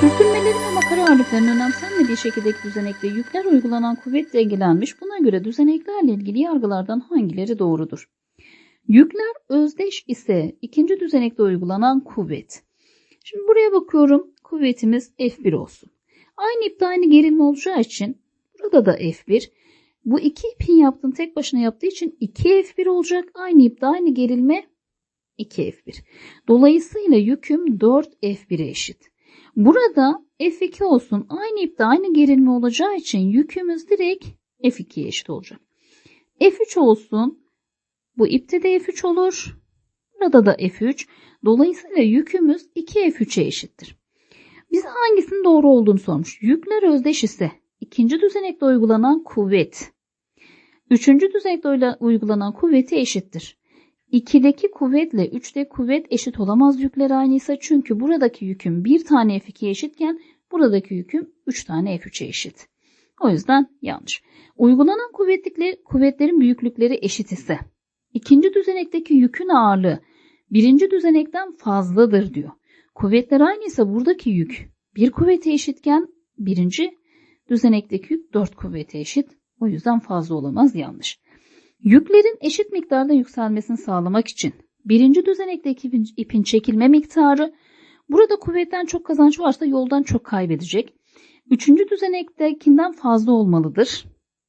Sürtünmelerin ve makara ağırlıklarının önemsenmediği şekildeki düzenekte yükler uygulanan kuvvet dengelenmiş. Buna göre düzeneklerle ilgili yargılardan hangileri doğrudur? Yükler özdeş ise ikinci düzenekte uygulanan kuvvet. Şimdi buraya bakıyorum. Kuvvetimiz F1 olsun. Aynı ipte aynı gerilme olacağı için burada da F1. Bu iki ipin yaptığını tek başına yaptığı için 2F1 olacak. Aynı ipte aynı gerilme 2F1. Dolayısıyla yüküm 4F1'e eşit. Burada F2 olsun. Aynı ipte aynı gerilme olacağı için yükümüz direkt F2'ye eşit olacak. F3 olsun. Bu ipte de F3 olur. Burada da F3. Dolayısıyla yükümüz 2F3'e eşittir. Bize hangisinin doğru olduğunu sormuş. Yükler özdeş ise ikinci düzenekte uygulanan kuvvet üçüncü düzenekte uygulanan kuvveti eşittir. 2'deki kuvvetle 3'te kuvvet eşit olamaz yükler aynıysa çünkü buradaki yüküm 1 tane F2'ye eşitken buradaki yüküm 3 tane F3'e eşit. O yüzden yanlış. Uygulanan kuvvetlikle, kuvvetlerin büyüklükleri eşit ise ikinci düzenekteki yükün ağırlığı birinci düzenekten fazladır diyor. Kuvvetler aynıysa buradaki yük bir kuvvete eşitken birinci düzenekteki yük 4 kuvvete eşit. O yüzden fazla olamaz yanlış. Yüklerin eşit miktarda yükselmesini sağlamak için birinci düzenekteki ipin çekilme miktarı burada kuvvetten çok kazanç varsa yoldan çok kaybedecek. Üçüncü düzenektekinden fazla olmalıdır.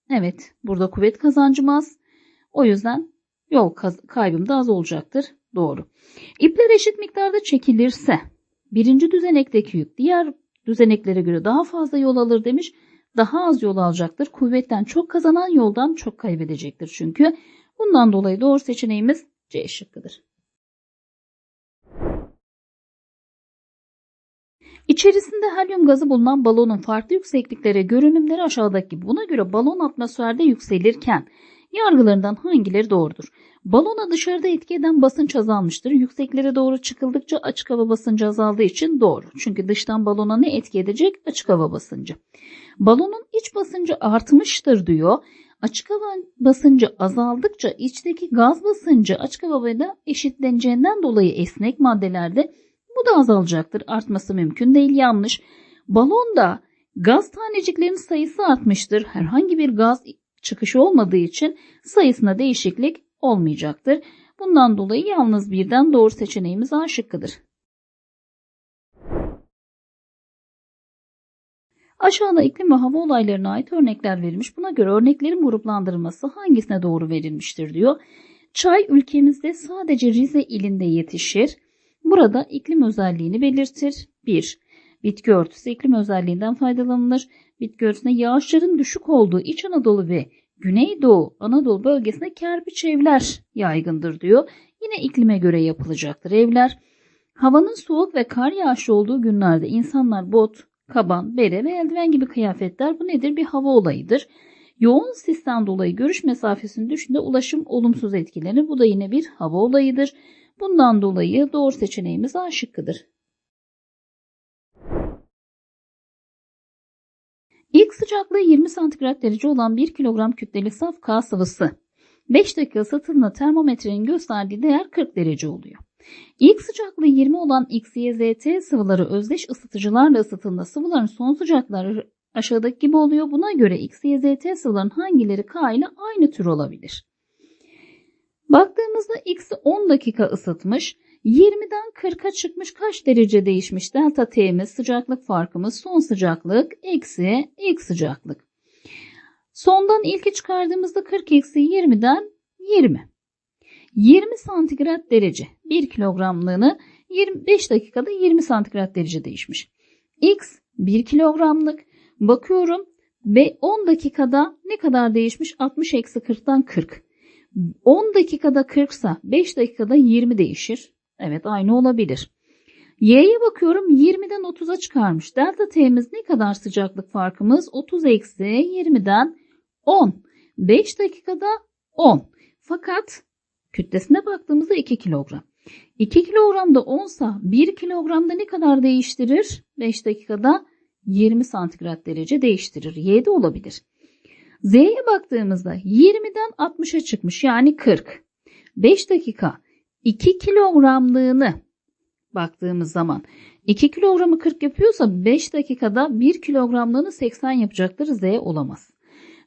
Evet burada kuvvet kazancım az. O yüzden yol kaybım da az olacaktır. Doğru. İpler eşit miktarda çekilirse birinci düzenekteki yük diğer düzeneklere göre daha fazla yol alır demiş daha az yol alacaktır. Kuvvetten çok kazanan yoldan çok kaybedecektir çünkü. Bundan dolayı doğru seçeneğimiz C şıkkıdır. İçerisinde helyum gazı bulunan balonun farklı yüksekliklere görünümleri aşağıdaki gibi. Buna göre balon atmosferde yükselirken yargılarından hangileri doğrudur? Balona dışarıda etki eden basınç azalmıştır. Yükseklere doğru çıkıldıkça açık hava basıncı azaldığı için doğru. Çünkü dıştan balona ne etki edecek? Açık hava basıncı. Balonun iç basıncı artmıştır diyor. Açık hava basıncı azaldıkça içteki gaz basıncı açık havayla eşitleneceğinden dolayı esnek maddelerde bu da azalacaktır. Artması mümkün değil yanlış. Balonda gaz taneciklerinin sayısı artmıştır. Herhangi bir gaz çıkışı olmadığı için sayısına değişiklik olmayacaktır. Bundan dolayı yalnız birden doğru seçeneğimiz A şıkkıdır. Aşağıda iklim ve hava olaylarına ait örnekler verilmiş. Buna göre örneklerin gruplandırılması hangisine doğru verilmiştir diyor. Çay ülkemizde sadece Rize ilinde yetişir. Burada iklim özelliğini belirtir. 1. Bitki örtüsü iklim özelliğinden faydalanılır. Bitki örtüsüne yağışların düşük olduğu İç Anadolu ve Güneydoğu Anadolu bölgesinde kerpiç evler yaygındır diyor. Yine iklime göre yapılacaktır evler. Havanın soğuk ve kar yağışı olduğu günlerde insanlar bot, kaban, bere ve eldiven gibi kıyafetler bu nedir? Bir hava olayıdır. Yoğun sistem dolayı görüş mesafesinin düşünde ulaşım olumsuz etkilenir. Bu da yine bir hava olayıdır. Bundan dolayı doğru seçeneğimiz A şıkkıdır. İlk sıcaklığı 20 santigrat derece olan 1 kilogram kütleli saf K sıvısı 5 dakika ısıtılığında termometrenin gösterdiği değer 40 derece oluyor. İlk sıcaklığı 20 olan XYZT sıvıları özdeş ısıtıcılarla ısıtılığında sıvıların son sıcaklıkları aşağıdaki gibi oluyor. Buna göre XYZT sıvıların hangileri K ile aynı tür olabilir? Baktığımızda X'i 10 dakika ısıtmış. 20'den 40'a çıkmış kaç derece değişmiş? Delta T'miz sıcaklık farkımız son sıcaklık eksi ilk sıcaklık. Sondan ilki çıkardığımızda 40 eksi 20'den 20. 20 santigrat derece 1 kilogramlığını 25 dakikada 20 santigrat derece değişmiş. X 1 kilogramlık bakıyorum ve 10 dakikada ne kadar değişmiş? 60 eksi 40'tan 40. 10 dakikada 40 sa 5 dakikada 20 değişir. Evet aynı olabilir. Y'ye bakıyorum 20'den 30'a çıkarmış. Delta T'miz ne kadar sıcaklık farkımız? 30 eksi 20'den 10. 5 dakikada 10. Fakat kütlesine baktığımızda 2 kilogram. 2 kilogramda 10 sa 1 kilogramda ne kadar değiştirir? 5 dakikada 20 santigrat derece değiştirir. Y'de olabilir. Z'ye baktığımızda 20'den 60'a çıkmış yani 40. 5 dakika 2 kilogramlığını baktığımız zaman 2 kilogramı 40 yapıyorsa 5 dakikada 1 kilogramlığını 80 yapacaktır. Z olamaz.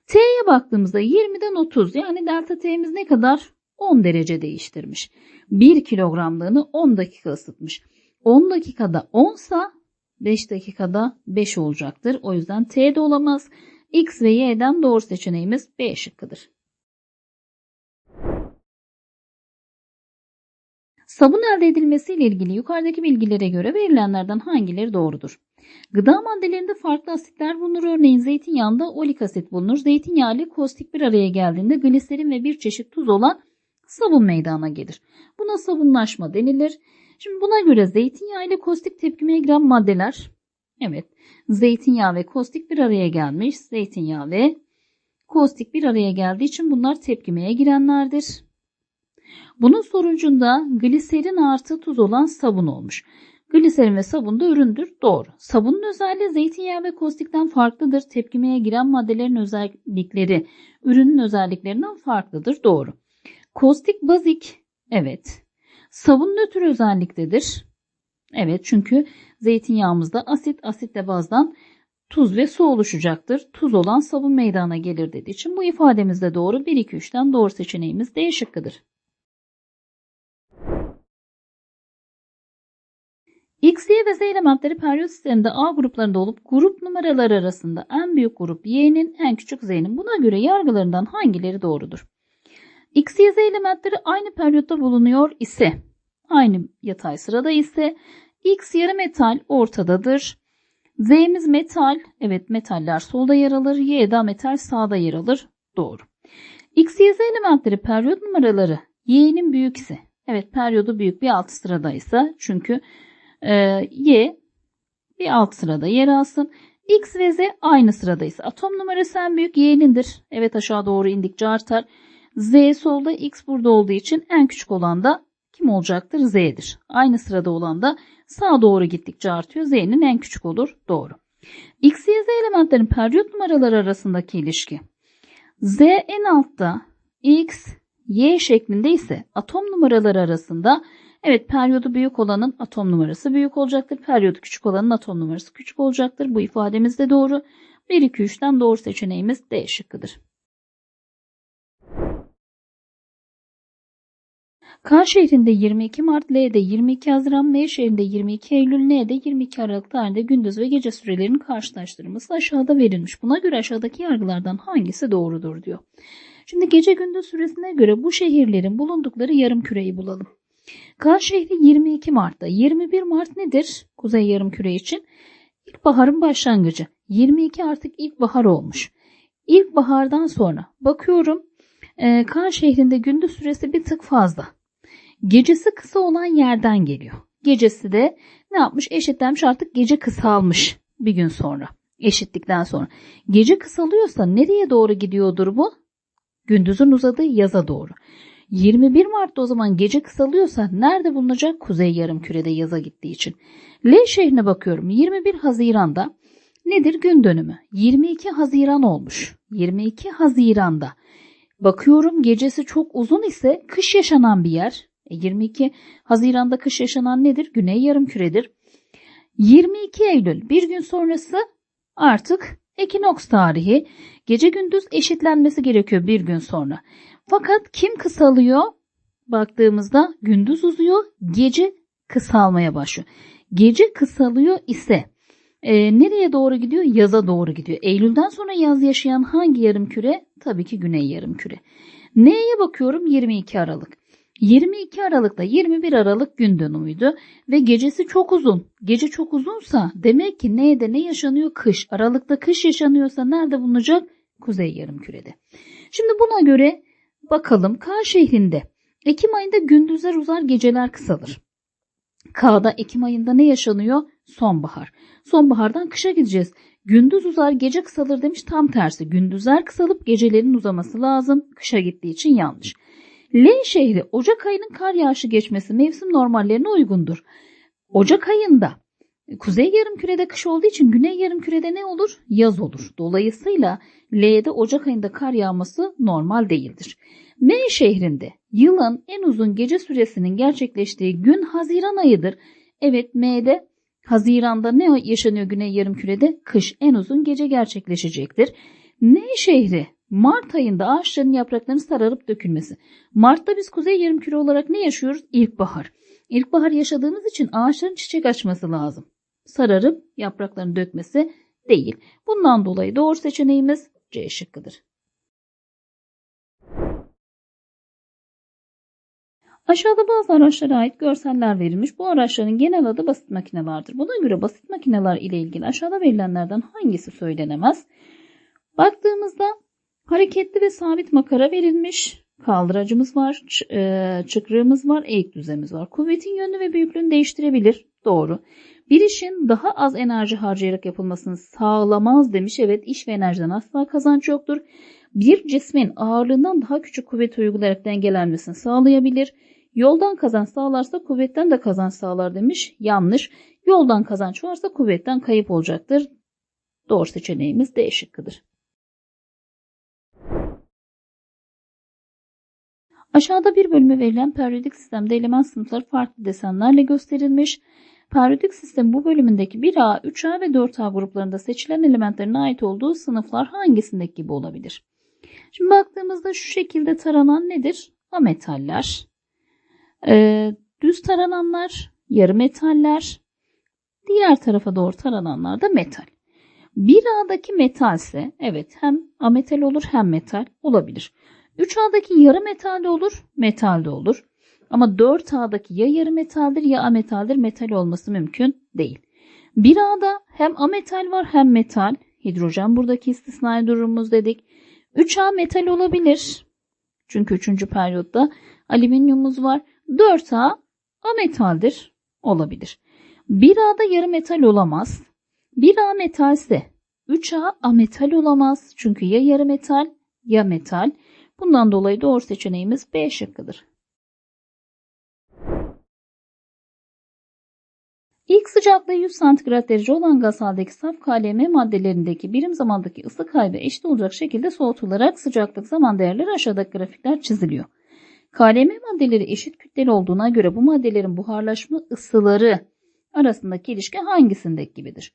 T'ye baktığımızda 20'den 30 yani delta T'miz ne kadar? 10 derece değiştirmiş. 1 kilogramlığını 10 dakika ısıtmış. 10 dakikada 10 sa 5 dakikada 5 olacaktır. O yüzden T de olamaz. X ve Y'den doğru seçeneğimiz B şıkkıdır. Sabun elde edilmesiyle ilgili yukarıdaki bilgilere göre verilenlerden hangileri doğrudur? Gıda maddelerinde farklı asitler bulunur. Örneğin zeytinyağında olik asit bulunur. Zeytinyağı ile kostik bir araya geldiğinde gliserin ve bir çeşit tuz olan sabun meydana gelir. Buna sabunlaşma denilir. Şimdi buna göre zeytinyağı ile kostik tepkimeye giren maddeler evet zeytinyağı ve kostik bir araya gelmiş. Zeytinyağı ve kostik bir araya geldiği için bunlar tepkimeye girenlerdir. Bunun sonucunda gliserin artı tuz olan sabun olmuş. Gliserin ve sabun da üründür. Doğru. Sabunun özelliği zeytinyağı ve kostikten farklıdır. Tepkimeye giren maddelerin özellikleri ürünün özelliklerinden farklıdır. Doğru. Kostik bazik. Evet. Sabun nötr özelliktedir. Evet çünkü zeytinyağımızda asit, asitle bazdan tuz ve su oluşacaktır. Tuz olan sabun meydana gelir dediği için bu ifademiz de doğru. 1, 2, 3'ten doğru seçeneğimiz D şıkkıdır. X, Y ve Z elementleri periyot sisteminde A gruplarında olup grup numaraları arasında en büyük grup Y'nin en küçük Z'nin. Buna göre yargılarından hangileri doğrudur? X, Y, Z elementleri aynı periyotta bulunuyor ise, aynı yatay sırada ise X yarı metal ortadadır. Z'miz metal, evet metaller solda yer alır. Y da metal sağda yer alır. Doğru. X, Y, Z elementleri periyot numaraları Y'nin büyük ise, evet periyodu büyük bir alt sıradaysa çünkü e, Y bir alt sırada yer alsın. X ve Z aynı sıradaysa atom numarası en büyük Y'nindir. Evet aşağı doğru indikçe artar. Z solda X burada olduğu için en küçük olan da kim olacaktır? Z'dir. Aynı sırada olan da sağa doğru gittikçe artıyor. Z'nin en küçük olur. Doğru. X, Y, Z elementlerin periyot numaraları arasındaki ilişki. Z en altta X, Y şeklinde ise atom numaraları arasında evet periyodu büyük olanın atom numarası büyük olacaktır. Periyodu küçük olanın atom numarası küçük olacaktır. Bu ifademiz de doğru. 1, 2, 3'ten doğru seçeneğimiz D şıkkıdır. K şehrinde 22 Mart, L'de 22 Haziran, M şehrinde 22 Eylül, N'de 22 Aralık tarihinde gündüz ve gece sürelerinin karşılaştırılması aşağıda verilmiş. Buna göre aşağıdaki yargılardan hangisi doğrudur diyor. Şimdi gece gündüz süresine göre bu şehirlerin bulundukları yarım küreyi bulalım. K şehri 22 Mart'ta. 21 Mart nedir? Kuzey yarım küre için. İlkbaharın başlangıcı. 22 artık ilkbahar olmuş. İlkbahardan sonra bakıyorum e, şehrinde gündüz süresi bir tık fazla. Gecesi kısa olan yerden geliyor. Gecesi de ne yapmış? Eşitlenmiş artık gece kısalmış bir gün sonra. Eşitlikten sonra. Gece kısalıyorsa nereye doğru gidiyordur bu? Gündüzün uzadığı yaza doğru. 21 Mart'ta o zaman gece kısalıyorsa nerede bulunacak? Kuzey yarımkürede yaza gittiği için. L şehrine bakıyorum. 21 Haziran'da nedir gün dönümü? 22 Haziran olmuş. 22 Haziran'da. Bakıyorum gecesi çok uzun ise kış yaşanan bir yer. E 22 Haziran'da kış yaşanan nedir? Güney yarımküredir. 22 Eylül bir gün sonrası artık ekinoks tarihi. Gece gündüz eşitlenmesi gerekiyor bir gün sonra. Fakat kim kısalıyor? Baktığımızda gündüz uzuyor, gece kısalmaya başlıyor. Gece kısalıyor ise e, nereye doğru gidiyor? Yaza doğru gidiyor. Eylül'den sonra yaz yaşayan hangi yarım küre? Tabii ki güney yarım küre. Neye bakıyorum? 22 Aralık. 22 Aralık'ta 21 Aralık gün dönümüydü ve gecesi çok uzun. Gece çok uzunsa demek ki neyde ne yaşanıyor? Kış. Aralıkta kış yaşanıyorsa nerede bulunacak? Kuzey yarımkürede. Şimdi buna göre bakalım K şehrinde Ekim ayında gündüzler uzar geceler kısalır. K'da Ekim ayında ne yaşanıyor? Sonbahar. Sonbahardan kışa gideceğiz. Gündüz uzar gece kısalır demiş tam tersi. Gündüzler kısalıp gecelerin uzaması lazım. Kışa gittiği için yanlış. L şehri Ocak ayının kar yağışı geçmesi mevsim normallerine uygundur. Ocak ayında Kuzey yarımkürede kış olduğu için güney yarımkürede ne olur? Yaz olur. Dolayısıyla L'de Ocak ayında kar yağması normal değildir. M şehrinde yılın en uzun gece süresinin gerçekleştiği gün Haziran ayıdır. Evet M'de Haziran'da ne yaşanıyor Güney Yarımküre'de? Kış en uzun gece gerçekleşecektir. N şehri Mart ayında ağaçların yapraklarının sararıp dökülmesi. Mart'ta biz Kuzey Yarımküre olarak ne yaşıyoruz? İlkbahar. İlkbahar yaşadığımız için ağaçların çiçek açması lazım. Sararıp yapraklarını dökmesi değil. Bundan dolayı doğru seçeneğimiz C şıkkıdır. Aşağıda bazı araçlara ait görseller verilmiş. Bu araçların genel adı basit makinelerdir. Buna göre basit makineler ile ilgili aşağıda verilenlerden hangisi söylenemez? Baktığımızda hareketli ve sabit makara verilmiş. Kaldıracımız var, çıkrığımız var, eğik düzemiz var. Kuvvetin yönünü ve büyüklüğünü değiştirebilir. Doğru. Bir işin daha az enerji harcayarak yapılmasını sağlamaz demiş. Evet iş ve enerjiden asla kazanç yoktur. Bir cismin ağırlığından daha küçük kuvvet uygulayarak dengelenmesini sağlayabilir. Yoldan kazanç sağlarsa kuvvetten de kazanç sağlar demiş. Yanlış. Yoldan kazanç varsa kuvvetten kayıp olacaktır. Doğru seçeneğimiz D şıkkıdır. Aşağıda bir bölüme verilen periyodik sistemde element sınıfları farklı desenlerle gösterilmiş. Periyodik sistem bu bölümündeki 1A, 3A ve 4A gruplarında seçilen elementlerin ait olduğu sınıflar hangisindeki gibi olabilir? Şimdi baktığımızda şu şekilde taranan nedir? Ametaller. Ee, düz tarananlar, yarı metaller. Diğer tarafa doğru tarananlar da metal. 1A'daki metalse evet hem ametal olur hem metal olabilir. 3A'daki yarı metal de olur, metal de olur. Ama 4A'daki ya yarı metaldir ya ametaldir metal olması mümkün değil. 1A'da hem ametal var hem metal. Hidrojen buradaki istisnai durumumuz dedik. 3A metal olabilir. Çünkü 3. periyotta alüminyumumuz var. 4A ametaldir. Olabilir. 1A'da yarı metal olamaz. 1A metalse 3A ametal olamaz. Çünkü ya yarı metal ya metal. Bundan dolayı doğru seçeneğimiz B şıkkıdır. İlk sıcaklığı 100 santigrat derece olan gaz haldeki saf KLM maddelerindeki birim zamandaki ısı kaybı eşit olacak şekilde soğutularak sıcaklık zaman değerleri aşağıdaki grafikler çiziliyor. KLM maddeleri eşit kütleli olduğuna göre bu maddelerin buharlaşma ısıları arasındaki ilişki hangisindeki gibidir?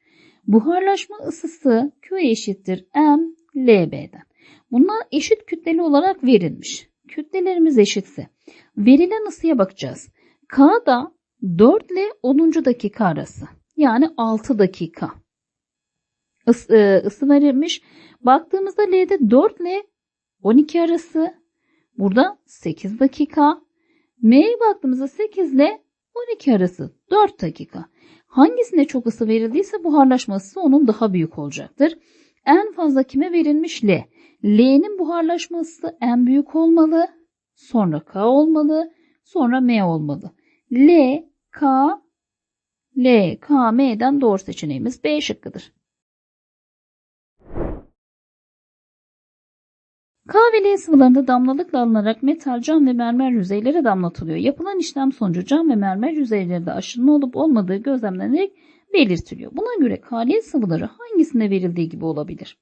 Buharlaşma ısısı Q eşittir M LB'den. Bunlar eşit kütleli olarak verilmiş. Kütlelerimiz eşitse verilen ısıya bakacağız. K da 4 ile 10. dakika arası. Yani 6 dakika. Is, e, ısı verilmiş. Baktığımızda L'de 4 ile 12 arası. Burada 8 dakika. M'ye baktığımızda 8 ile 12 arası 4 dakika. Hangisine çok ısı verildiyse buharlaşma ısısı onun daha büyük olacaktır. En fazla kime verilmiş L? L'nin buharlaşma ısısı en büyük olmalı. Sonra K olmalı. Sonra M olmalı. L, K, L, K, M'den doğru seçeneğimiz B şıkkıdır. K ve L sıvılarında damlalıkla alınarak metal, cam ve mermer yüzeylere damlatılıyor. Yapılan işlem sonucu cam ve mermer yüzeylerinde aşınma olup olmadığı gözlemlenerek belirtiliyor. Buna göre KL sıvıları hangisine verildiği gibi olabilir?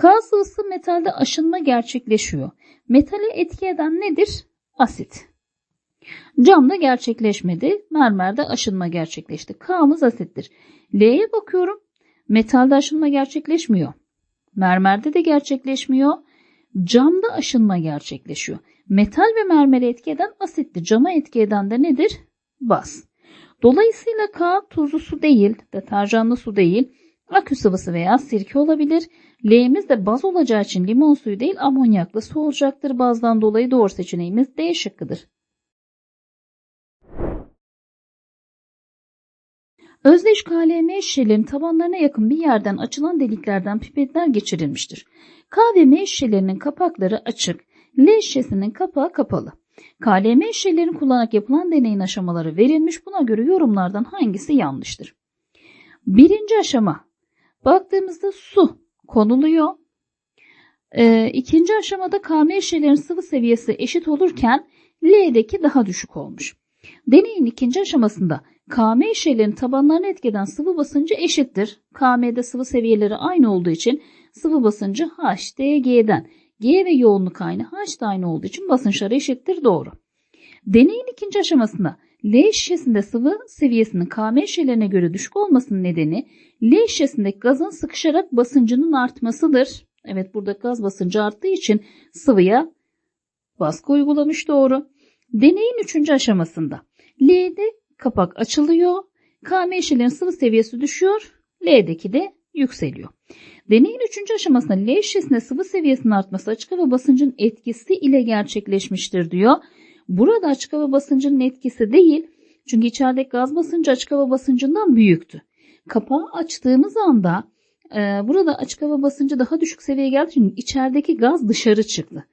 K sıvısı metalde aşınma gerçekleşiyor. Metale etki eden nedir? Asit. Camda gerçekleşmedi. Mermerde aşınma gerçekleşti. K'mız asittir. L'ye bakıyorum. Metalde aşınma gerçekleşmiyor. Mermerde de gerçekleşmiyor. Camda aşınma gerçekleşiyor. Metal ve mermere etki eden asitli. Cama etki eden de nedir? Baz. Dolayısıyla K tuzlu su değil, deterjanlı su değil, akü sıvısı veya sirke olabilir. L'miz de baz olacağı için limon suyu değil amonyaklı su olacaktır. Bazdan dolayı doğru seçeneğimiz D şıkkıdır. Özdeş KLM şişelerin tabanlarına yakın bir yerden açılan deliklerden pipetler geçirilmiştir. K ve M şişelerinin kapakları açık, L şişesinin kapağı kapalı. KLM şişelerini kullanarak yapılan deneyin aşamaları verilmiş. Buna göre yorumlardan hangisi yanlıştır? Birinci aşama. Baktığımızda su konuluyor. Ee, ikinci aşamada KM şişelerin sıvı seviyesi eşit olurken L'deki daha düşük olmuş. Deneyin ikinci aşamasında KM şişelerinin tabanlarına etkeden sıvı basıncı eşittir. KM'de sıvı seviyeleri aynı olduğu için sıvı basıncı HDG'den. G ve yoğunluk aynı, H da aynı olduğu için basınçları eşittir doğru. Deneyin ikinci aşamasında L şişesinde sıvı seviyesinin KM şişelerine göre düşük olmasının nedeni L şişesindeki gazın sıkışarak basıncının artmasıdır. Evet burada gaz basıncı arttığı için sıvıya baskı uygulamış doğru. Deneyin 3. aşamasında L'de kapak açılıyor. KM şişelerin sıvı seviyesi düşüyor. L'deki de yükseliyor. Deneyin 3. aşamasında L şişesinde sıvı seviyesinin artması açık hava basıncının etkisi ile gerçekleşmiştir diyor. Burada açık hava basıncının etkisi değil. Çünkü içerideki gaz basıncı açık hava basıncından büyüktü. Kapağı açtığımız anda e, burada açık hava basıncı daha düşük seviyeye geldiği için içerideki gaz dışarı çıktı.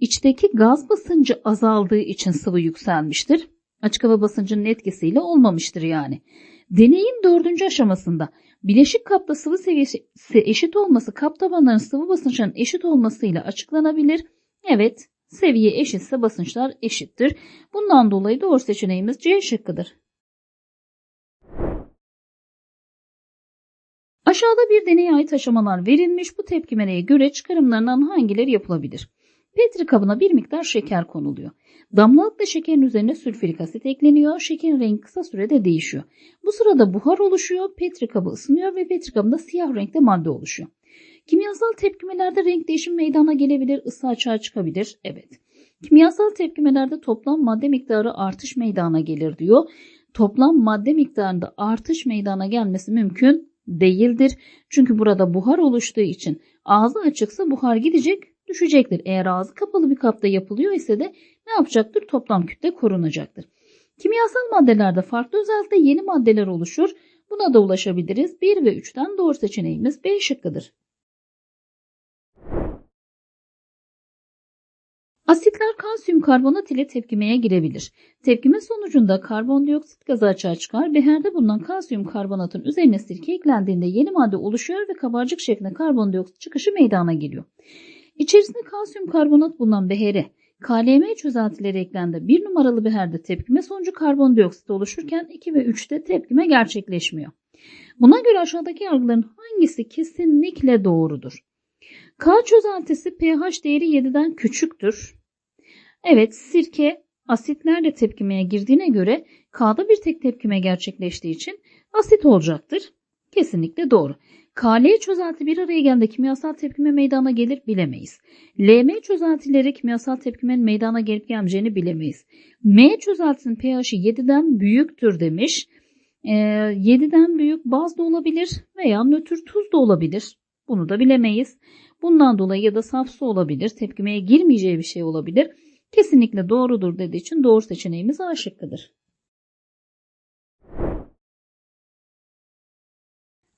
İçteki gaz basıncı azaldığı için sıvı yükselmiştir. Açık hava basıncının etkisiyle olmamıştır yani. Deneyin dördüncü aşamasında bileşik kapta sıvı seviyesi eşit olması kap tabanlarının sıvı basınçlarının eşit olmasıyla açıklanabilir. Evet seviye eşitse basınçlar eşittir. Bundan dolayı doğru seçeneğimiz C şıkkıdır. Aşağıda bir deneye ait aşamalar verilmiş. Bu tepkimeleye göre çıkarımlarından hangileri yapılabilir? Petri kabına bir miktar şeker konuluyor. Damlalıkla şekerin üzerine sülfürik asit ekleniyor. Şekerin rengi kısa sürede değişiyor. Bu sırada buhar oluşuyor. Petri kabı ısınıyor ve petri kabında siyah renkte madde oluşuyor. Kimyasal tepkimelerde renk değişimi meydana gelebilir, ısı açığa çıkabilir. Evet. Kimyasal tepkimelerde toplam madde miktarı artış meydana gelir diyor. Toplam madde miktarında artış meydana gelmesi mümkün değildir. Çünkü burada buhar oluştuğu için ağzı açıksa buhar gidecek, düşecektir. Eğer ağzı kapalı bir kapta yapılıyor ise de ne yapacaktır? Toplam kütle korunacaktır. Kimyasal maddelerde farklı özellikle yeni maddeler oluşur. Buna da ulaşabiliriz. 1 ve 3'ten doğru seçeneğimiz B şıkkıdır. Asitler kalsiyum karbonat ile tepkimeye girebilir. Tepkime sonucunda karbondioksit gazı açığa çıkar. Beherde bulunan kalsiyum karbonatın üzerine sirke eklendiğinde yeni madde oluşuyor ve kabarcık şeklinde karbondioksit çıkışı meydana geliyor. İçerisinde kalsiyum karbonat bulunan behere KLM çözeltileri eklendi. Bir numaralı beherde tepkime sonucu karbondioksit oluşurken 2 ve 3'te tepkime gerçekleşmiyor. Buna göre aşağıdaki yargıların hangisi kesinlikle doğrudur? K çözeltisi pH değeri 7'den küçüktür. Evet sirke asitlerle tepkimeye girdiğine göre K'da bir tek tepkime gerçekleştiği için asit olacaktır. Kesinlikle doğru. KL çözelti bir araya geldiğinde kimyasal tepkime meydana gelir bilemeyiz. LM çözeltileri kimyasal tepkimenin meydana gelip gelmeyeceğini bilemeyiz. M çözeltisinin pH'i 7'den büyüktür demiş. E, 7'den büyük baz da olabilir veya nötr tuz da olabilir. Bunu da bilemeyiz. Bundan dolayı ya da saf su olabilir. Tepkimeye girmeyeceği bir şey olabilir. Kesinlikle doğrudur dediği için doğru seçeneğimiz A şıkkıdır.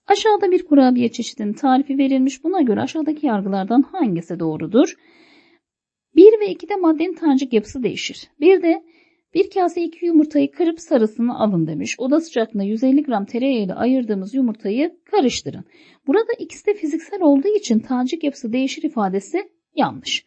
Aşağıda bir kurabiye çeşidinin tarifi verilmiş. Buna göre aşağıdaki yargılardan hangisi doğrudur? 1 ve 2'de maddenin tanecik yapısı değişir. Bir de bir kase iki yumurtayı kırıp sarısını alın demiş. Oda sıcaklığında 150 gram tereyağı ile ayırdığımız yumurtayı karıştırın. Burada ikisi de fiziksel olduğu için tanecik yapısı değişir ifadesi yanlış.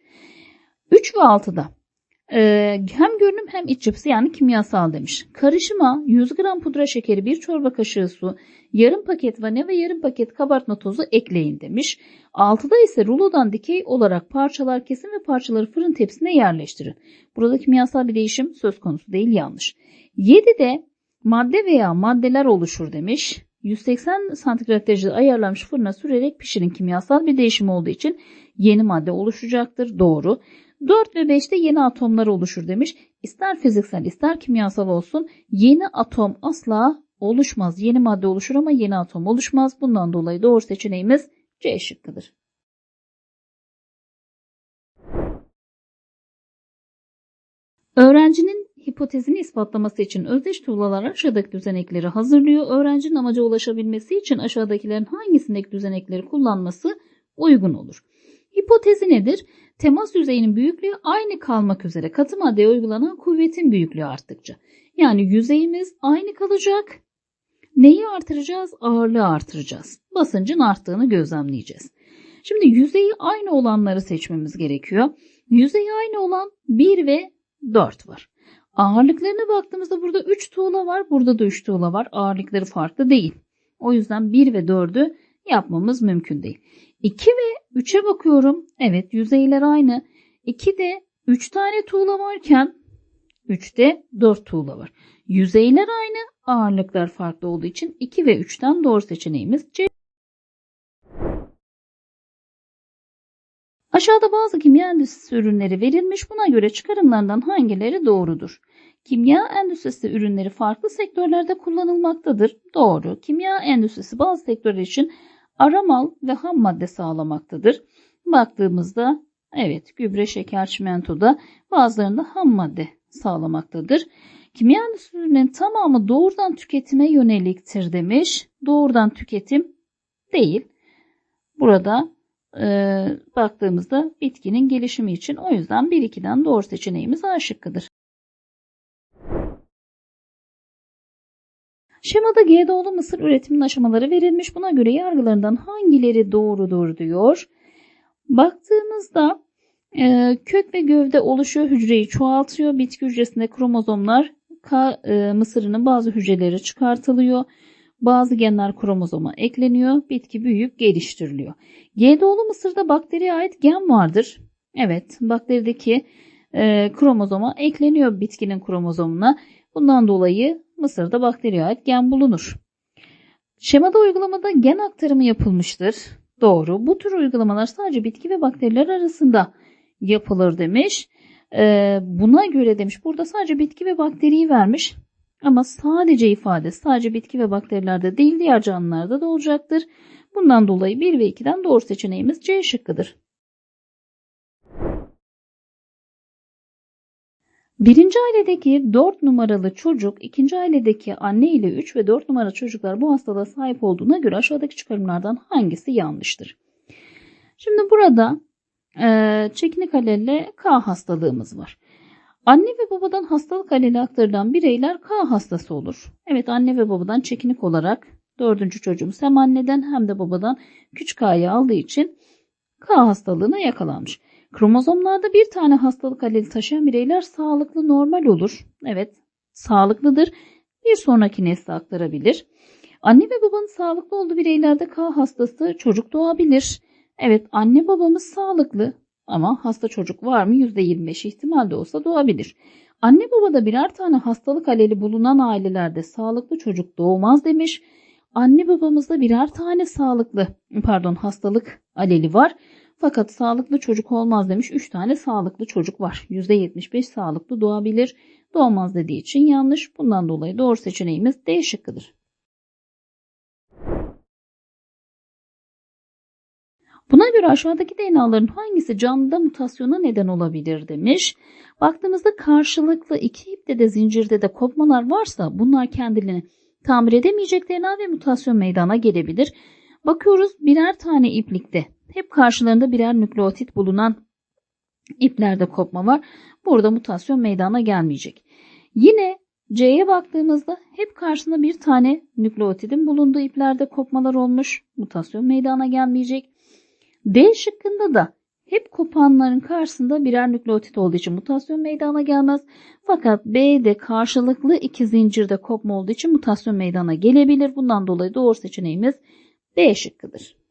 3 ve 6'da ee, hem görünüm hem iç yapısı yani kimyasal demiş. Karışıma 100 gram pudra şekeri, bir çorba kaşığı su, yarım paket vane ve yarım paket kabartma tozu ekleyin demiş. Altıda ise rulodan dikey olarak parçalar kesin ve parçaları fırın tepsisine yerleştirin. Burada kimyasal bir değişim söz konusu değil yanlış. 7'de madde veya maddeler oluşur demiş. 180 santigrat derecede ayarlanmış fırına sürerek pişirin kimyasal bir değişim olduğu için yeni madde oluşacaktır. Doğru. 4 ve 5'te yeni atomlar oluşur demiş. İster fiziksel ister kimyasal olsun yeni atom asla oluşmaz. Yeni madde oluşur ama yeni atom oluşmaz. Bundan dolayı doğru seçeneğimiz C şıkkıdır. Öğrencinin hipotezini ispatlaması için özdeş tuğlalar aşağıdaki düzenekleri hazırlıyor. Öğrencinin amaca ulaşabilmesi için aşağıdakilerin hangisindeki düzenekleri kullanması uygun olur. Hipotezi nedir? Temas yüzeyinin büyüklüğü aynı kalmak üzere katı maddeye uygulanan kuvvetin büyüklüğü arttıkça. Yani yüzeyimiz aynı kalacak. Neyi artıracağız? Ağırlığı artıracağız. Basıncın arttığını gözlemleyeceğiz. Şimdi yüzeyi aynı olanları seçmemiz gerekiyor. Yüzeyi aynı olan 1 ve 4 var. Ağırlıklarına baktığımızda burada 3 tuğla var. Burada da 3 tuğla var. Ağırlıkları farklı değil. O yüzden 1 ve 4'ü yapmamız mümkün değil. 2 ve 3'e bakıyorum. Evet yüzeyler aynı. 2'de 3 tane tuğla varken 3'te 4 tuğla var. Yüzeyler aynı, ağırlıklar farklı olduğu için 2 ve 3'ten doğru seçeneğimiz C. Aşağıda bazı kimya endüstrisi ürünleri verilmiş. Buna göre çıkarımlardan hangileri doğrudur? Kimya endüstrisi ürünleri farklı sektörlerde kullanılmaktadır. Doğru. Kimya endüstrisi bazı sektörler için aramal ve ham madde sağlamaktadır. Baktığımızda evet gübre, şeker, çimento da bazılarında ham madde sağlamaktadır. Kimya endüstrilerinin tamamı doğrudan tüketime yöneliktir demiş. Doğrudan tüketim değil. Burada e, baktığımızda bitkinin gelişimi için o yüzden 1-2'den doğru seçeneğimiz A şıkkıdır. Şemada GDO'lu mısır üretiminin aşamaları verilmiş. Buna göre yargılarından hangileri doğrudur diyor. Baktığımızda e, kök ve gövde oluşuyor, hücreyi çoğaltıyor. Bitki hücresinde kromozomlar K e, mısırının bazı hücreleri çıkartılıyor. Bazı genler kromozoma ekleniyor. Bitki büyüyüp geliştiriliyor. GDO'lu mısırda bakteriye ait gen vardır. Evet, bakterideki e, kromozoma ekleniyor bitkinin kromozomuna. Bundan dolayı mısırda bakteriye gen bulunur. Şemada uygulamada gen aktarımı yapılmıştır. Doğru. Bu tür uygulamalar sadece bitki ve bakteriler arasında yapılır demiş. Ee, buna göre demiş burada sadece bitki ve bakteriyi vermiş. Ama sadece ifade sadece bitki ve bakterilerde değil diğer canlılarda da olacaktır. Bundan dolayı 1 ve 2'den doğru seçeneğimiz C şıkkıdır. Birinci ailedeki 4 numaralı çocuk ikinci ailedeki anne ile 3 ve 4 numaralı çocuklar bu hastalığa sahip olduğuna göre aşağıdaki çıkarımlardan hangisi yanlıştır? Şimdi burada e, çekinik alelle K hastalığımız var. Anne ve babadan hastalık aleli aktarılan bireyler K hastası olur. Evet anne ve babadan çekinik olarak dördüncü çocuğumuz hem anneden hem de babadan küçük K'yı aldığı için K hastalığına yakalanmış. Kromozomlarda bir tane hastalık aleli taşıyan bireyler sağlıklı normal olur. Evet sağlıklıdır. Bir sonraki nesle aktarabilir. Anne ve babanın sağlıklı olduğu bireylerde K hastası çocuk doğabilir. Evet anne babamız sağlıklı ama hasta çocuk var mı %25 ihtimal de olsa doğabilir. Anne babada birer tane hastalık aleli bulunan ailelerde sağlıklı çocuk doğmaz demiş. Anne babamızda birer tane sağlıklı pardon hastalık aleli var. Fakat sağlıklı çocuk olmaz demiş. 3 tane sağlıklı çocuk var. %75 sağlıklı doğabilir. Doğmaz dediği için yanlış. Bundan dolayı doğru seçeneğimiz D şıkkıdır. Buna göre aşağıdaki DNA'ların hangisi canlıda mutasyona neden olabilir demiş. Baktığımızda karşılıklı iki ipte de zincirde de kopmalar varsa bunlar kendilerini tamir edemeyecek DNA ve mutasyon meydana gelebilir. Bakıyoruz birer tane iplikte hep karşılarında birer nükleotit bulunan iplerde kopma var. Burada mutasyon meydana gelmeyecek. Yine C'ye baktığımızda hep karşısında bir tane nükleotidin bulunduğu iplerde kopmalar olmuş. Mutasyon meydana gelmeyecek. D şıkkında da hep kopanların karşısında birer nükleotit olduğu için mutasyon meydana gelmez. Fakat B'de karşılıklı iki zincirde kopma olduğu için mutasyon meydana gelebilir. Bundan dolayı doğru seçeneğimiz B şıkkıdır.